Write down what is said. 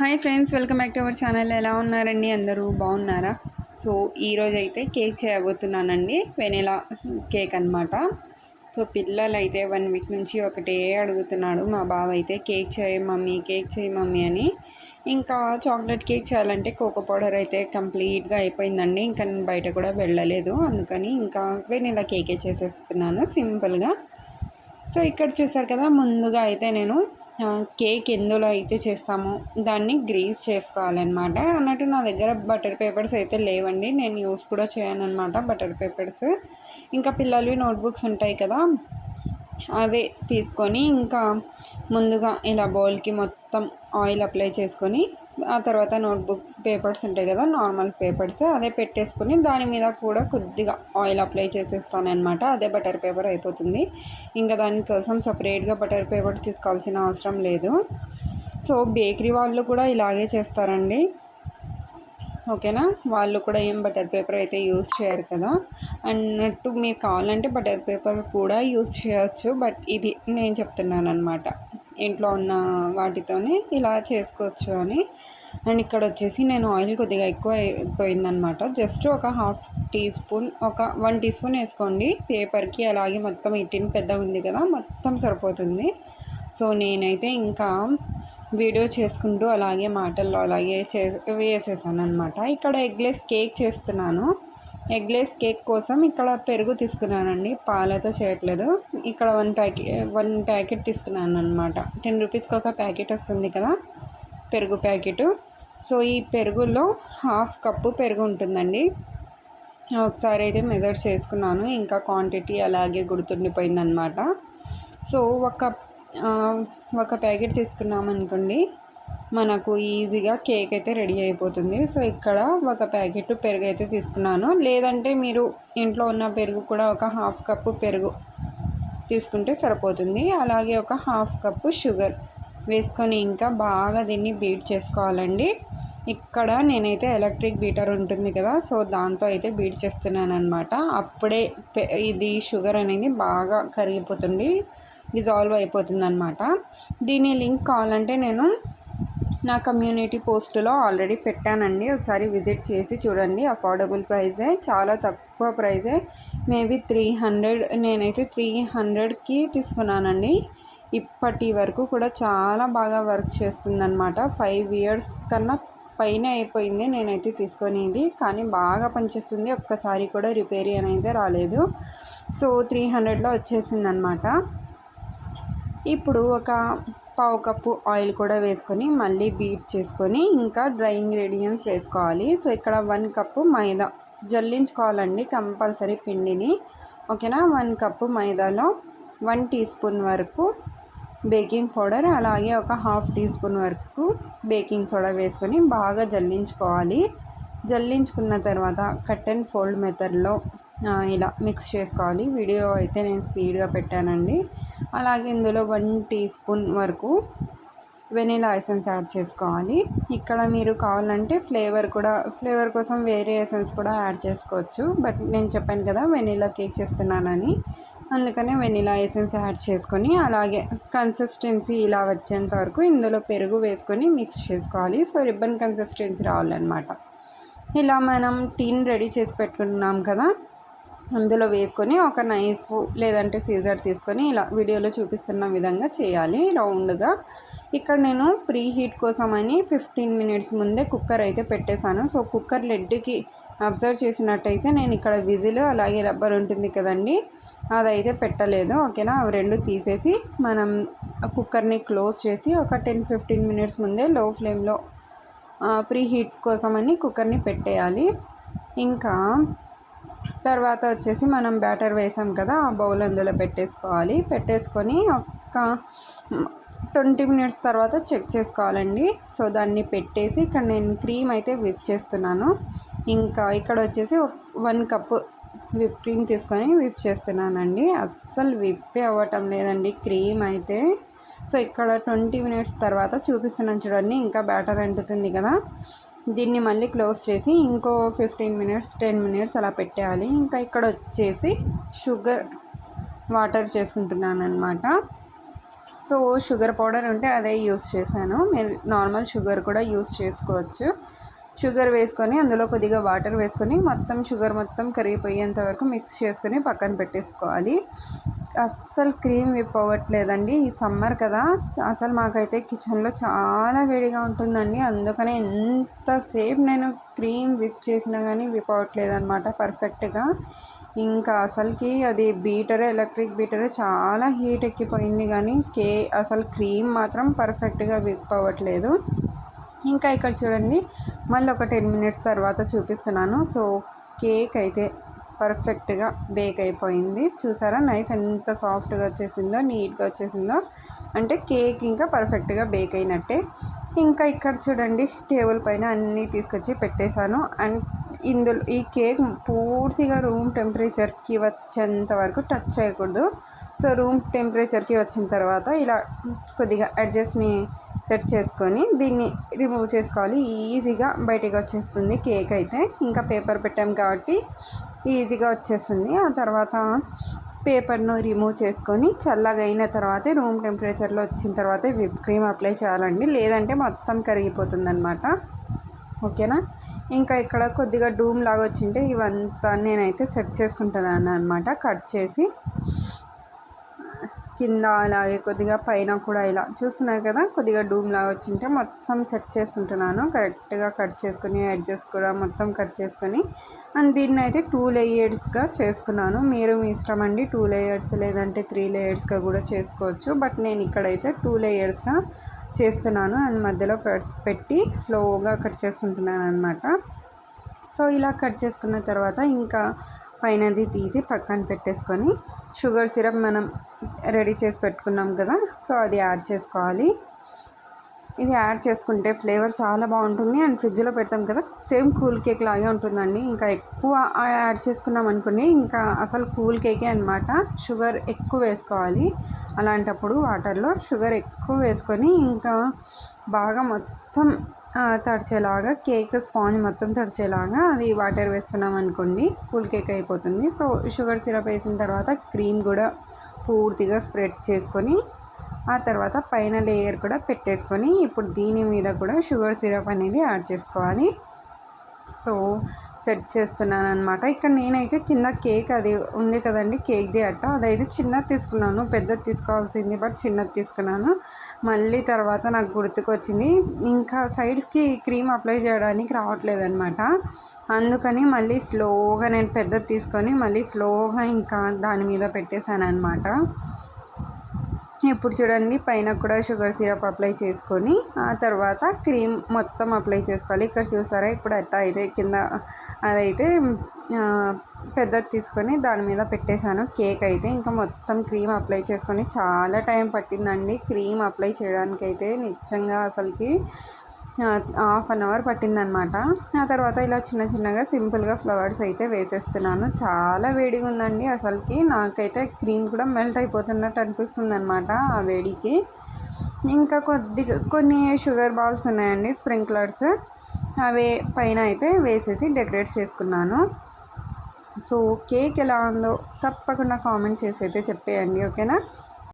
Hi friends welcome back to our channel. ఎలా ఉన్నారండి? అందరూ బాగున్నారా? సో ఈరోజు అయితే కేక్ చేయబోతున్నానండి. వెనీలా కేక్ అనమాట సో పిల్లలు అయితే వన్ వీక్ నుంచి ఒకటే అడుగుతున్నాడు. మా బావ అయితే కేక్ చేయ మమ్మీ కేక్ చేయి మమ్మీ అని. ఇంకా చాక్లెట్ కేక్ చేయాలంటే కోకో పౌడర్ అయితే కంప్లీట్గా అయిపోయిందండి. ఇంకా నేను బయట కూడా వెళ్ళలేదు. అందుకని ఇంకా వెనీలా కేకే చేసేస్తున్నాను సింపుల్గా. సో ఇక్కడ చూసారు కదా ముందుగా అయితే నేను కేక్ ఎందులో అయితే చేస్తామో దాన్ని గ్రీస్ చేసుకోవాలన్నమాట. అన్నట్టు నా దగ్గర బటర్ పేపర్స్ అయితే లేవండి. నేను యూస్ కూడా చేయను అనమాట బటర్ పేపర్స్. ఇంకా పిల్లలవి నోట్బుక్స్ ఉంటాయి కదా అవే తీసుకొని ఇంకా ముందుగా ఇలా బౌల్కి మొత్తం ఆయిల్ అప్లై చేసుకొని ఆ తర్వాత నోట్బుక్ పేపర్స్ ఉంటాయి కదా నార్మల్ పేపర్స్ అదే పెట్టేసుకొని దాని మీద కూడా కొద్దిగా ఆయిల్ అప్లై చేసేస్తానమాట అదే బటర్ పేపర్ అయిపోతుంది. ఇంకా దానికోసం సపరేట్గా బటర్ పేపర్ తీసుకోవాల్సిన అవసరం లేదు. సో బేకరీ వాళ్ళు కూడా ఇలాగే చేస్తారండి. ఓకేనా? వాళ్ళు కూడా ఏం బటర్ పేపర్ అయితే యూస్ చేయరు కదా. అన్నట్టు మీరు కావాలంటే బటర్ పేపర్ కూడా యూస్ చేయవచ్చు బట్ ఇది నేను చెప్తున్నాను అనమాట ఇంట్లో ఉన్న వాటితోనే ఇలా చేసుకోవచ్చు అని. అండ్ ఇక్కడ వచ్చేసి నేను ఆయిల్ కొద్దిగా ఎక్కువ అయిపోయిందనమాట. జస్ట్ ఒక హాఫ్ టీ స్పూన్ ఒక వన్ టీ స్పూన్ వేసుకోండి. పేపర్కి అలాగే మొత్తం ఇట్టిన్ పెద్దగా ఉంది కదా మొత్తం సరిపోతుంది. సో నేనైతే ఇంకా వీడియో చేసుకుంటూ అలాగే మాటల్లో అలాగే చే వేసేసాను అనమాట ఇక్కడ ఎగ్లెస్ కేక్ చేస్తున్నాను. ఎగ్లెస్ కేక్ కోసం ఇక్కడ పెరుగు తీసుకున్నానండి. పాలతో చేయట్లేదు. ఇక్కడ వన్ ప్యాకెట్ వన్ ప్యాకెట్ తీసుకున్నాను అనమాట టెన్ రూపీస్కి ఒక ప్యాకెట్ వస్తుంది కదా పెరుగు ప్యాకెట్. సో ఈ పెరుగులో హాఫ్ కప్పు పెరుగు ఉంటుందండి. ఒకసారి అయితే మెజర్ చేసుకున్నాను. ఇంకా క్వాంటిటీ అలాగే గుర్తుండిపోయిందనమాట సో ఒక ఒక ప్యాకెట్ తీసుకున్నాం అనుకోండి మనకు ఈజీగా కేక్ అయితే రెడీ అయిపోతుంది. సో ఇక్కడ ఒక ప్యాకెట్ పెరుగు అయితే తీసుకున్నాను. లేదంటే మీరు ఇంట్లో ఉన్న పెరుగు కూడా ఒక హాఫ్ కప్పు పెరుగు తీసుకుంటే సరిపోతుంది. అలాగే ఒక హాఫ్ కప్పు షుగర్ వేసుకొని ఇంకా బాగా దీన్ని బీట్ చేసుకోవాలండి. ఇక్కడ నేనైతే ఎలక్ట్రిక్ బీటర్ ఉంటుంది కదా సో దాంతో అయితే బీట్ చేస్తున్నాను అనమాట అప్పుడే ఇది షుగర్ అనేది బాగా కరిగిపోతుంది డిజాల్వ్ అయిపోతుంది అనమాట దీని లింక్ కావాలంటే నేను నా కమ్యూనిటీ పోస్ట్లో ఆల్రెడీ పెట్టానండి. ఒకసారి విజిట్ చేసి చూడండి. అఫోర్డబుల్ ప్రైజే చాలా తక్కువ ప్రైజే. మేబీ త్రీ హండ్రెడ్ నేనైతే త్రీ హండ్రెడ్కి తీసుకున్నానండి. ఇప్పటి వరకు కూడా చాలా బాగా వర్క్ చేస్తుందన్నమాట. ఫైవ్ ఇయర్స్ కన్నా పైన అయిపోయింది నేనైతే తీసుకునేది. కానీ బాగా పనిచేస్తుంది. ఒక్కసారి కూడా రిపేర్ అనేది రాలేదు. సో త్రీ హండ్రెడ్లో వచ్చేసింది అనమాట ఇప్పుడు ఒక పావు కప్పు ఆయిల్ కూడా వేసుకొని మళ్ళీ బీట్ చేసుకొని ఇంకా డ్రై ఇంగ్రీడియంట్స్ వేసుకోవాలి. సో ఇక్కడ వన్ కప్పు మైదా జల్లించుకోవాలండి కంపల్సరీ పిండిని. ఓకేనా? వన్ కప్పు మైదాలో వన్ టీ స్పూన్ వరకు బేకింగ్ పౌడర్ అలాగే ఒక హాఫ్ టీ స్పూన్ వరకు బేకింగ్ సోడా వేసుకొని బాగా జల్లించుకోవాలి. జల్లించుకున్న తర్వాత కట్ అండ్ ఫోల్డ్ మెథడ్లో ఇలా మిక్స్ చేసుకోవాలి. వీడియో అయితే నేను స్పీడ్గా పెట్టానండి. అలాగే ఇందులో వన్ టీ స్పూన్ వరకు వెనీలా ఎసెన్స్ యాడ్ చేసుకోవాలి. ఇక్కడ మీరు కావాలంటే ఫ్లేవర్ కూడా ఫ్లేవర్ కోసం వేరే ఎసెన్స్ కూడా యాడ్ చేసుకోవచ్చు. బట్ నేను చెప్పాను కదా వెనీలా కేక్ చేస్తున్నానని. అందుకనే వెనీలా ఎసెన్స్ యాడ్ చేసుకొని అలాగే కన్సిస్టెన్సీ ఇలా వచ్చేంత వరకు ఇందులో పెరుగు వేసుకొని మిక్స్ చేసుకోవాలి. సో రిబ్బన్ కన్సిస్టెన్సీ రావాలన్నమాట. ఇలా మనం టీన్ రెడీ చేసి పెట్టుకున్నాం కదా అందులో వేసుకొని ఒక నైఫ్ లేదంటే సీజర్ తీసుకొని ఇలా వీడియోలో చూపిస్తున్న విధంగా చేయాలి. రౌండ్గా. ఇక్కడ నేను ప్రీ హీట్ కోసం అని ఫిఫ్టీన్ మినిట్స్ ముందే కుక్కర్ అయితే పెట్టేశాను. సో కుక్కర్ లెడ్కి అబ్జర్వ్ చేసినట్టయితే నేను ఇక్కడ విజిల్ అలాగే రబ్బర్ ఉంటుంది కదండి అదైతే పెట్టలేదు. ఓకేనా? అవి రెండు తీసేసి మనం కుక్కర్ని క్లోజ్ చేసి ఒక టెన్ ఫిఫ్టీన్ మినిట్స్ ముందే లో ఫ్లేమ్లో ప్రీ హీట్ కోసమని కుక్కర్ని పెట్టేయాలి. ఇంకా తర్వాత వచ్చేసి మనం బ్యాటర్ వేసాం కదా ఆ బౌల్ అందులో పెట్టేసుకోవాలి. పెట్టేసుకొని ఒక ట్వంటీ మినిట్స్ తర్వాత చెక్ చేసుకోవాలండి. సో దాన్ని పెట్టేసి ఇక్కడ నేను క్రీమ్ అయితే విప్ చేస్తున్నాను. ఇంకా ఇక్కడ వచ్చేసి వన్ కప్ విప్ క్రీమ్ తీసుకొని విప్ చేస్తున్నానండి. అస్సలు విప్పే అవ్వటం లేదండి క్రీమ్ అయితే. సో ఇక్కడ ట్వంటీ మినిట్స్ తర్వాత చూపిస్తున్నాను చూడండి ఇంకా బ్యాటర్ అంటుతుంది కదా. దీన్ని మళ్ళీ క్లోజ్ చేసి ఇంకో ఫిఫ్టీన్ మినిట్స్ టెన్ మినిట్స్ అలా పెట్టేయాలి. ఇంకా ఇక్కడ వచ్చేసి షుగర్ వాటర్ చేసుకుంటున్నాను అనమాట సో షుగర్ పౌడర్ ఉంటే అదే యూస్ చేశాను. మీరు నార్మల్ షుగర్ కూడా యూస్ చేసుకోవచ్చు. షుగర్ వేసుకొని అందులో కొద్దిగా వాటర్ వేసుకొని మొత్తం షుగర్ మొత్తం కరిగిపోయేంత వరకు మిక్స్ చేసుకొని పక్కన పెట్టేసుకోవాలి. అస్సలు క్రీమ్ విప్ అవ్వట్లేదండి. ఈ సమ్మర్ కదా అసలు మాకైతే కిచెన్లో చాలా వేడిగా ఉంటుందండి. అందుకనే ఎంతసేపు నేను క్రీమ్ విప్ చేసినా కానీ విప్ అవ్వట్లేదు అనమాట పర్ఫెక్ట్గా. ఇంకా అసలుకి అది బీటరే ఎలక్ట్రిక్ బీటరే చాలా హీట్ ఎక్కిపోయింది కానీ కే అసలు క్రీమ్ మాత్రం పర్ఫెక్ట్గా విప్ అవ్వట్లేదు. ఇంకా ఇక్కడ చూడండి మళ్ళీ ఒక టెన్ మినిట్స్ తర్వాత చూపిస్తున్నాను. సో కేక్ అయితే పర్ఫెక్ట్గా బేక్ అయిపోయింది. చూసారా నైఫ్ ఎంత సాఫ్ట్గా వచ్చేసిందో నీట్గా వచ్చేసిందో. అంటే కేక్ ఇంకా పర్ఫెక్ట్గా బేక్ అయినట్టే. ఇంకా ఇక్కడ చూడండి టేబుల్ పైన అన్నీ తీసుకొచ్చి పెట్టేశాను. అండ్ ఇందులో ఈ కేక్ పూర్తిగా రూమ్ టెంపరేచర్కి వచ్చేంత వరకు టచ్ చేయకూడదు. సో రూమ్ టెంపరేచర్కి వచ్చిన తర్వాత ఇలా కొద్దిగా అడ్జస్ట్ని సెట్ చేసుకొని దీన్ని రిమూవ్ చేసుకోవాలి. ఈజీగా బయటికి వచ్చేస్తుంది కేక్ అయితే. ఇంకా పేపర్ పెట్టాం కాబట్టి ఈజీగా వచ్చేస్తుంది. ఆ తర్వాత పేపర్ను రిమూవ్ చేసుకొని చల్లగా అయిన తర్వాత రూమ్ టెంపరేచర్లో వచ్చిన తర్వాత విప్ క్రీమ్ అప్లై చేయాలండి. లేదంటే మొత్తం కరిగిపోతుందనమాట ఓకేనా? ఇంకా ఇక్కడ కొద్దిగా డూమ్ లాగా వచ్చింటే ఇవంతా నేనైతే సెట్ చేసుకుంటున్నాను అనమాట కట్ చేసి కింద అలాగే కొద్దిగా పైన కూడా ఇలా చూస్తున్నారు కదా కొద్దిగా డూమ్ లాగా వచ్చింటే మొత్తం సెట్ చేసుకుంటున్నాను. కరెక్ట్గా కట్ చేసుకుని ఎడ్జెస్ కూడా మొత్తం కట్ చేసుకొని అండ్ దీన్ని అయితే టూ లేయర్స్గా చేసుకున్నాను. మీరు మీ ఇష్టం అండి టూ లేయర్స్ లేదంటే త్రీ లేయర్స్గా కూడా చేసుకోవచ్చు. బట్ నేను ఇక్కడైతే టూ లేయర్స్గా చేస్తున్నాను. అండ్ మధ్యలో కట్స్ పెట్టి స్లోగా కట్ చేసుకుంటున్నాను అనమాట సో ఇలా కట్ చేసుకున్న తర్వాత ఇంకా పైనది తీసి పక్కన పెట్టేసుకొని షుగర్ సిరప్ మనం రెడీ చేసి పెట్టుకున్నాం కదా సో అది యాడ్ చేసుకోవాలి. ఇది యాడ్ చేసుకుంటే ఫ్లేవర్ చాలా బాగుంటుంది. అండ్ ఫ్రిడ్జ్లో పెడతాం కదా సేమ్ కూల్ కేక్ లాగే ఉంటుందండి. ఇంకా ఎక్కువ యాడ్ చేసుకున్నాం అనుకోండి ఇంకా అసలు కూల్ కేకే అనమాట షుగర్ ఎక్కువ వేసుకోవాలి. అలాంటప్పుడు వాటర్లో షుగర్ ఎక్కువ వేసుకొని ఇంకా బాగా మొత్తం తడిచేలాగా కేక్ స్పాంజ్ మొత్తం తడిచేలాగా అది వాటర్ వేసుకున్నాం అనుకోండి కూల్ కేక్ అయిపోతుంది. సో షుగర్ సిరప్ వేసిన తర్వాత క్రీమ్ కూడా పూర్తిగా స్ప్రెడ్ చేసుకొని ఆ తర్వాత పైన లేయర్ కూడా పెట్టేసుకొని ఇప్పుడు దీని మీద కూడా షుగర్ సిరప్ అనేది యాడ్ చేసుకోవాలి. సో సెట్ చేస్తున్నాను అనమాట ఇక్కడ నేనైతే కింద కేక్ అది ఉంది కదండి కేక్ది అట్ట. అదైతే చిన్నది తీసుకున్నాను పెద్దది తీసుకోవాల్సింది బట్ చిన్నది తీసుకున్నాను. మళ్ళీ తర్వాత నాకు గుర్తుకొచ్చింది ఇంకా సైడ్స్కి క్రీమ్ అప్లై చేయడానికి రావట్లేదు అనమాట అందుకని మళ్ళీ స్లోగా నేను పెద్దది తీసుకొని మళ్ళీ స్లోగా ఇంకా దాని మీద పెట్టేశాను అనమాట ఇప్పుడు చూడండి పైన కూడా షుగర్ సిరప్ అప్లై చేసుకొని ఆ తర్వాత క్రీమ్ మొత్తం అప్లై చేసుకోవాలి. ఇక్కడ చూసారా ఇప్పుడు అట్టా అయితే కింద అదైతే పెద్దది తీసుకొని దాని మీద పెట్టేశాను. కేక్ అయితే ఇంకా మొత్తం క్రీమ్ అప్లై చేసుకొని చాలా టైం పట్టిందండి క్రీమ్ అప్లై చేయడానికి అయితే నిజంగా అసలుకి హాఫ్ అన్ అవర్ పట్టిందనమాట. ఆ తర్వాత ఇలా చిన్న చిన్నగా సింపుల్గా ఫ్లవర్స్ అయితే వేసేస్తున్నాను. చాలా వేడిగా ఉందండి అసలుకి. నాకైతే క్రీమ్ కూడా మెల్ట్ అయిపోతున్నట్టు అనిపిస్తుంది అనమాట ఆ వేడికి. ఇంకా కొద్దిగా కొన్ని షుగర్ బాల్స్ ఉన్నాయండి స్ప్రింక్లర్స్. అవి పైన అయితే వేసేసి డెకరేట్ చేసుకున్నాను. సో కేక్ ఎలా ఉందో తప్పకుండా కామెంట్ చేసి అయితే చెప్పేయండి ఓకేనా?